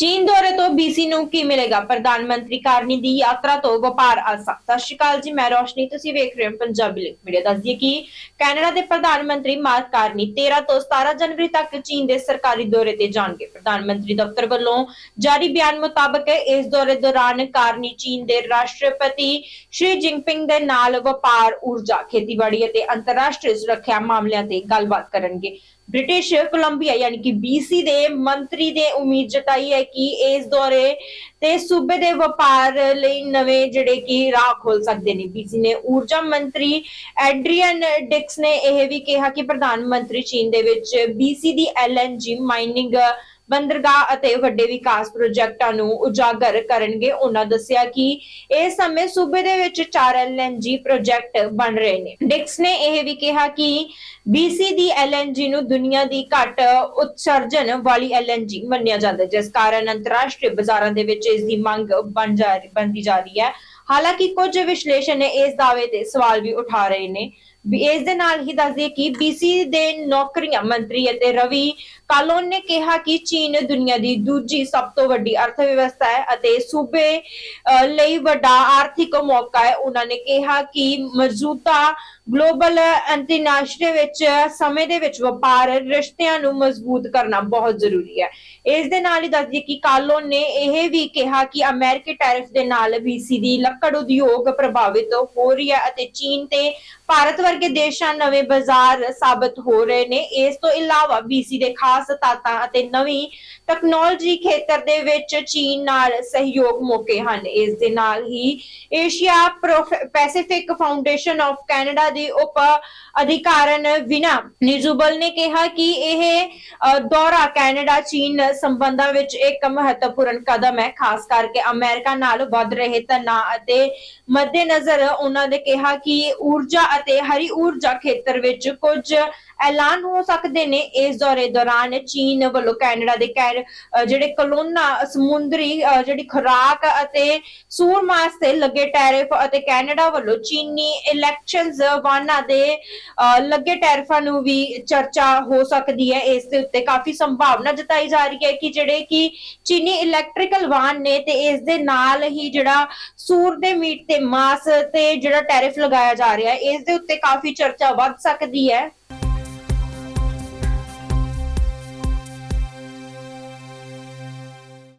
ਚੀਨ ਦੌਰੇ ਤੋਂ ਬੀਸੀ ਨੂੰ ਕੀ ਮਿਲੇਗਾ? ਪ੍ਰਧਾਨ ਮੰਤਰੀ ਕਾਰਨੀ ਦੀ ਯਾਤਰਾ ਤੋਂ ਵਪਾਰ ਆਸਾ ਸਤਿ ਸ਼੍ਰੀ ਅਕਾਲ ਜੀ, ਮੈਂ ਰੋਸ਼ਨੀ। ਤੁਸੀਂ ਵੇਖ ਰਹੇ ਹੋ ਪੰਜਾਬੀ ਲਿੰਕ ਮੀਡੀਆ। ਦੱਸ ਕਿ ਕੈਨੇਡਾ ਦੇ ਪ੍ਰਧਾਨ ਮੰਤਰੀ ਮਾਰਕ ਕਾਰਨੀ 13 ਤੋਂ 17 ਜਨਵਰੀ ਤੱਕ ਚੀਨ ਦੇ ਸਰਕਾਰੀ ਦੌਰੇ ਤੇ ਜਾਣਗੇ। ਪ੍ਰਧਾਨ ਮੰਤਰੀ ਦਫ਼ਤਰ ਵੱਲੋਂ ਜਾਰੀ ਬਿਆਨ ਮੁਤਾਬਕ ਇਸ ਦੌਰੇ ਦੌਰਾਨ ਕਾਰਨੀ ਚੀਨ ਦੇ ਰਾਸ਼ਟਰਪਤੀ ਸ਼ੀ ਜਿਨਪਿੰਗ ਦੇ ਨਾਲ ਵਪਾਰ, ਊਰਜਾ, ਖੇਤੀਬਾੜੀ ਅਤੇ ਅੰਤਰਰਾਸ਼ਟਰੀ ਸੁਰੱਖਿਆ ਮਾਮਲਿਆਂ ਤੇ ਗੱਲਬਾਤ ਕਰਨਗੇ। ਬ੍ਰਿਟਿਸ਼ ਕੋਲੰਬੀਆ ਯਾਨੀ ਕਿ BC ਦੇ ਮੰਤਰੀ ਨੇ ਉਮੀਦ ਜਤਾਈ ਹੈ ਕਿ ਇਸ ਦੌਰੇ ਤੇ ਸੂਬੇ ਦੇ ਵਪਾਰ ਲਈ ਨਵੇਂ ਜਿਹੜੇ ਕਿ ਰਾਹ ਖੋਲ ਸਕਦੇ ਨੇ। BC ਨੇ ਊਰਜਾ ਮੰਤਰੀ ਐਡਰੀਅਨ ਡਿਕਸ ਨੇ ਇਹ ਵੀ ਕਿਹਾ ਕਿ ਪ੍ਰਧਾਨ ਮੰਤਰੀ ਚੀਨ ਦੇ ਵਿੱਚ BC ਦੀ LNG ਮਾਈਨਿੰਗ ਬੰਦਰਗਾਹ ਅਤੇ ਵੱਡੇ ਵਿਕਾਸ ਪ੍ਰੋਜੈਕਟਾਂ ਨੂੰ ਉਜਾਗਰ ਕਰਨਗੇ। ਉਹਨਾਂ ਦੱਸਿਆ ਕਿ ਇਸ ਸਮੇਂ ਸੂਬੇ ਦੇ ਵਿੱਚ 4 LNG ਪ੍ਰੋਜੈਕਟ ਬਣ ਰਹੇ ਨੇ। ਡਿਕਸ ਨੇ ਇਹ ਵੀ ਕਿਹਾ ਕਿ BC ਦੀ LNG ਨੂੰ ਦੁਨੀਆ ਦੀ ਘੱਟ ਉਤਸਰਜਨ ਵਾਲੀ LNG ਮੰਨਿਆ ਜਾਂਦਾ ਹੈ, ਜਿਸ ਕਾਰਨ ਅੰਤਰਰਾਸ਼ਟਰੀ ਬਾਜ਼ਾਰਾਂ ਦੇ ਵਿੱਚ ਇਸ ਦੀ ਮੰਗ ਬਣ ਜਾ ਰਹੀ ਬਣਦੀ ਜਾ ਰਹੀ ਹੈ। ਹਾਲਾਂਕਿ ਕੁਝ ਵਿਸ਼ਲੇਸ਼ਣ ਨੇ ਇਸ ਦਾਅਵੇ ਤੇ ਸਵਾਲ ਵੀ ਉਠਾ ਰਹੇ ਨੇ। ਇਸ ਦੇ ਨਾਲ ਹੀ ਦੱਸਦੇ ਕਿ BC ਦੇ ਨੌਕਰੀਆਂ ਮੰਤਰੀ ਅਤੇ ਰਵੀ ਕਾਲੋਨ ਨੇ ਕਿਹਾ ਕਿ ਚੀਨ ਦੁਨੀਆ ਦੀ ਦੂਜੀ ਸਭ ਤੋਂ ਵੱਡੀ ਅਰਥ ਵਿਵਸਥਾ ਹੈ ਅਤੇ ਸੂਬੇ ਅਹ, ਲਈ ਵੱਡਾ ਆਰਥਿਕ ਮੌਕਾ ਹੈ। ਉਹਨਾਂ ਨੇ ਕਿਹਾ ਕਿ ਮੌਜੂਦਾ ਗਲੋਬਲ ਅੰਤਰਰਾਸ਼ਟਰੀ ਵਿੱਚ ਸਮੇਂ ਦੇ ਵਿੱਚ ਵਪਾਰ, ਰਿਸ਼ਤਿਆਂ ਨੂੰ ਮਜ਼ਬੂਤ ਕਰਨਾ ਬਹੁਤ ਜ਼ਰੂਰੀ ਹੈ। ਇਸ ਦੇ ਨਾਲ ਹੀ ਦੱਸਦੀ ਕਿ ਕਾਲੋਨ ਨੇ ਇਹ ਵੀ ਕਿਹਾ ਕਿ ਅਮਰੀਕੀ ਟੈਰਿਫ ਦੇ ਨਾਲ BC ਦੀ ਲੱਕੜ ਉਦਯੋਗ ਪ੍ਰਭਾਵਿਤ ਹੋ ਰਹੀ ਹੈ ਅਤੇ ਚੀਨ ਤੇ ਭਾਰਤ ਵਰਗੇ ਦੇਸ਼ਾਂ ਨਵੇਂ ਬਾਜ਼ਾਰ ਸਾਬਤ ਹੋ ਰਹੇ ਨੇ। ਇਸ ਤੋਂ ਇਲਾਵਾ BC ਦੇ ਖਾਸ ਤਾਤਾਂ ਅਤੇ ਨਵੀਂ ਟੈਕਨੋਲੋਜੀ ਖੇਤਰ ਦੇ ਵਿੱਚ ਚੀਨ ਨਾਲ ਸਹਿਯੋਗ ਮੌਕੇ ਹਨ। ਇਸ ਦੇ ਨਾਲ ਹੀ ਏਸ਼ੀਆ ਪ੍ਰੋਫ- ਪੈਸੀਫਿਕ ਫਾਊਂਡੇਸ਼ਨ ਆਫ ਕੈਨੇਡਾ ਦੀ ਉਪ ਅਧਿਕਾਰਨ ਵਿਨਾ ਨਿਜ਼ੂਬਲ ਨੇ ਕਿਹਾ ਕਿ ਇਹ ਦੌਰਾ ਕੈਨੇਡਾ, ਚੀਨ ਸੰਬੰਧਾਂ ਵਿੱਚ ਇੱਕ ਮਹੱਤਵਪੂਰਨ ਕਦਮ ਹੈ, ਖਾਸ ਕਰਕੇ ਅਮਰੀਕਾ ਨਾਲ ਵੱਧ ਰਹੇ ਤਣਾਅ ਅਤੇ ਮੱਦੇਨਜ਼ਰ ਉਹਨਾਂ ਨੇ ਕਿਹਾ ਕਿ ਊਰਜਾ ਅਤੇ ਹਰੀ ਊਰਜਾ ਖੇਤਰ ਵਿੱਚ ਕੁਝ ਐਲਾਨ ਹੋ ਸਕਦੇ ਨੇ ਇਸ ਦੌਰੇ ਦੌਰਾਨ ਚੀਨ ਵੱਲੋਂ ਕੈਨੇਡਾ ਦੇ ਕੈਰ ਜਿਹੜੇ ਕਲੋਨਾ, ਸਮੁੰਦਰੀ ਜਿਹੜੀ ਖੁਰਾਕ ਅਤੇ ਸੂਰਮਾਸ ਤੇ ਲੱਗੇ ਟੈਰਿਫ ਅਤੇ ਕੈਨੇਡਾ ਵੱਲੋਂ ਚੀਨੀ ਇਲੈਕਸ਼ਨਸ ਵਾਹਨਾਂ ਦੇ ਲੱਗੇ ਟੈਰਿਫਾਂ ਨੂੰ ਵੀ ਚਰਚਾ ਹੋ ਸਕਦੀ ਹੈ। ਇਸ ਦੇ ਉੱਤੇ ਕਾਫੀ ਸੰਭਾਵਨਾ ਜਤਾਈ ਜਾ ਰਹੀ ਹੈ ਕਿ ਜਿਹੜੇ ਕਿ ਚੀਨੀ ਇਲੈਕਟ੍ਰੀਕਲ ਵਾਹਨ ਨੇ ਤੇ ਇਸ ਦੇ ਨਾਲ ਹੀ ਜਿਹੜਾ ਸੂਰ ਦੇ ਮੀਟ ਤੇ ਮਾਸ ਤੇ ਜਿਹੜਾ ਟੈਰਿਫ ਲਗਾਇਆ ਜਾ ਰਿਹਾ ਹੈ, ਇਸ ਦੇ ਉੱਤੇ ਕਾਫੀ ਚਰਚਾ ਵੱਧ ਸਕਦੀ ਹੈ।